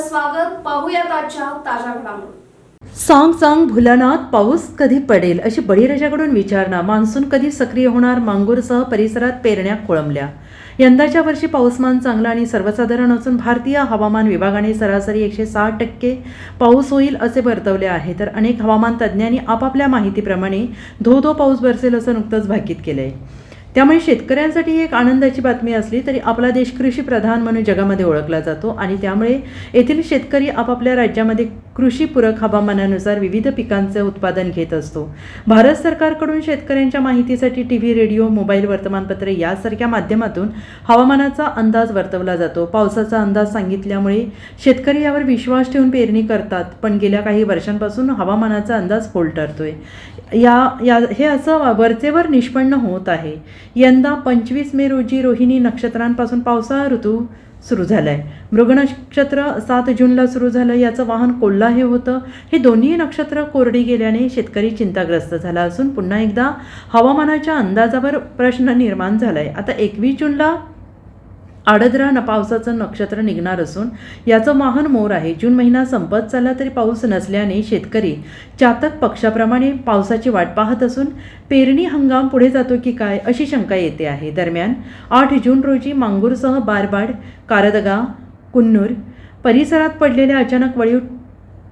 स्वागत पाहूयात आजच्या ताज्या घडामोडी. सांग सांग भुलानात पाऊस कधी पडेल अशी बळीराजाकडून विचारणा. मान्सून कधी सक्रिय होणार? मांगूरसह परिसरात पेरण्या खोळंबल्या. यंदाच्या वर्षी पाऊसमान चांगला आणि सर्वसाधारण असून भारतीय हवामान विभागाने सरासरी एकशे साठ टक्के पाऊस होईल असे वर्तवले आहे. तर अनेक हवामान तज्ज्ञांनी आपापल्या माहितीप्रमाणे धो धो पाऊस बरसेल असं नुकतंच भाकीत केलं आहे त्यामुळे शेतकऱ्यांसाठी एक आनंदाची बातमी असली तरी आपला देश कृषीप्रधान म्हणून जगामध्ये ओळखला जातो आणि त्यामुळे येथील शेतकरी आपापल्या राज्यामध्ये कृषीपूरक हवामानानुसार विविध पिकांचे उत्पादन घेत असतो. भारत सरकारकडून शेतकऱ्यांच्या माहितीसाठी टी व्ही रेडिओ मोबाईल वर्तमानपत्रे यासारख्या माध्यमातून हवामानाचा अंदाज वर्तवला जातो. पावसाचा अंदाज सांगितल्यामुळे शेतकरी यावर विश्वास ठेवून पेरणी करतात पण गेल्या काही वर्षांपासून हवामानाचा अंदाज फोल ठरतोय. या या हे असं वरचेवर निष्पन्न होत आहे. यंदा पंचवीस मे रोजी रोहिणी नक्षत्रांपासून पावसाळा ऋतू सुरू झाला आहे मृग नक्षत्र सात जूनला सुरू झालं याचं वाहन कोल्हा हे होतं. हे दोन्ही नक्षत्र कोरडी गेल्याने शेतकरी चिंताग्रस्त झाला असून पुन्हा एकदा हवामानाच्या अंदाजावर प्रश्न निर्माण झाला आहे आता एकवीस जूनला आडद्रा न पावसाचं नक्षत्र निघणार असून याचं वाहन मोर आहे. जून महिना संपत चालला तरी पाऊस नसल्याने शेतकरी चातक पक्षाप्रमाणे पावसाची वाट पाहत असून पेरणी हंगाम पुढे जातो की काय अशी शंका येते आहे. दरम्यान आठ जून रोजी मांगूरसह बारबाड कारदगा कुन्नूर परिसरात पडलेल्या अचानक वळीव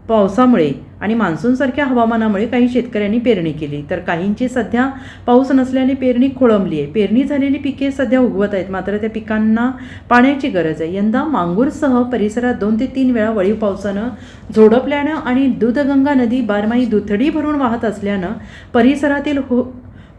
पावसामुळे आणि मान्सूनसारख्या हवामानामुळे काही शेतकऱ्यांनी पेरणी केली. तर काहींची सध्या पाऊस नसल्याने पेरणी खोळंबली आहे. पेरणी झालेली पिके सध्या उगवत आहेत. मात्र त्या पिकांना पाण्याची गरज आहे. यंदा मांगूरसह परिसरात दोन ते तीन वेळा वळीव पावसानं झोडपल्यानं आणि दूधगंगा नदी बारमाही दुथडी भरून वाहत असल्यानं परिसरातील हो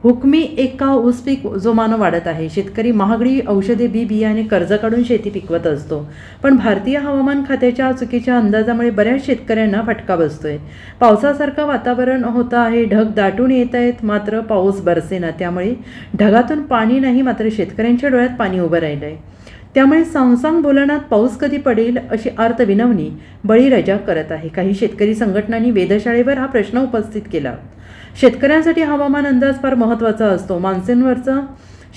हुकमी एका ऊस पीक जोमानं वाढत आहे. शेतकरी महागडी औषधे बी बियाणे कर्ज काढून शेती पिकवत असतो. पण भारतीय हवामान खात्याच्या चुकीच्या अंदाजामुळे बऱ्याच शेतकऱ्यांना फटका बसतोय. पावसासारखं वातावरण होतं आहे ढग दाटून येत आहेत मात्र पाऊस बरसेना. त्यामुळे ढगातून पाणी नाही मात्र शेतकऱ्यांच्या डोळ्यात पाणी उभं राहिलं आहे त्यामुळे सांगसांग बोलण्यात पाऊस कधी पडेल अशी अर्थविनवणी बळीराजा करत आहे. काही शेतकरी संघटनांनी वेधशाळेवर हा प्रश्न उपस्थित केला. शेतकऱ्यांसाठी हवामान अंदाज फार महत्त्वाचा असतो. मान्सूनवरचं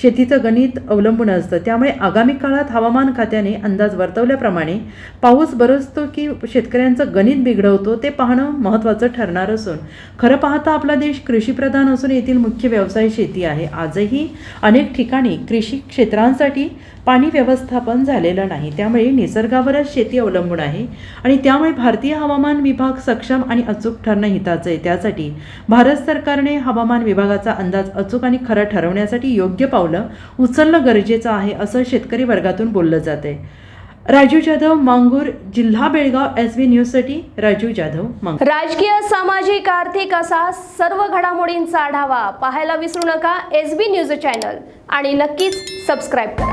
शेतीचं गणित अवलंबून असतं. त्यामुळे आगामी काळात हवामान खात्याने अंदाज वर्तवल्याप्रमाणे पाऊस बरसतो की शेतकऱ्यांचं गणित बिघडवतो ते पाहणं महत्त्वाचं ठरणार असून खरं पाहता आपला देश कृषीप्रधान असून येथील मुख्य व्यवसाय शेती आहे. आजही अनेक ठिकाणी कृषी क्षेत्रांसाठी पाणी व्यवस्थापन झालेलं नाही. त्यामुळे निसर्गावरच शेती अवलंबून आहे आणि त्यामुळे भारतीय हवामान विभाग सक्षम आणि अचूक ठरणं हिताचं आहे. त्यासाठी भारत सरकारने हवामान विभागाचा अंदाज अचूक आणि खरा ठरवण्यासाठी योग्य पावलं उचलणं गरजेचं आहे असं शेतकरी वर्गातून बोललं जात आहे. राजू जाधव मांगूर जिल्हा बेळगाव एस बी न्यूजसाठी राजू जाधव मांगूर. राजकीय सामाजिक आर्थिक असा सर्व घडामोडींचा आढावा पाहायला विसरू नका एस बी न्यूज चॅनल आणि नक्कीच सबस्क्राईब करा.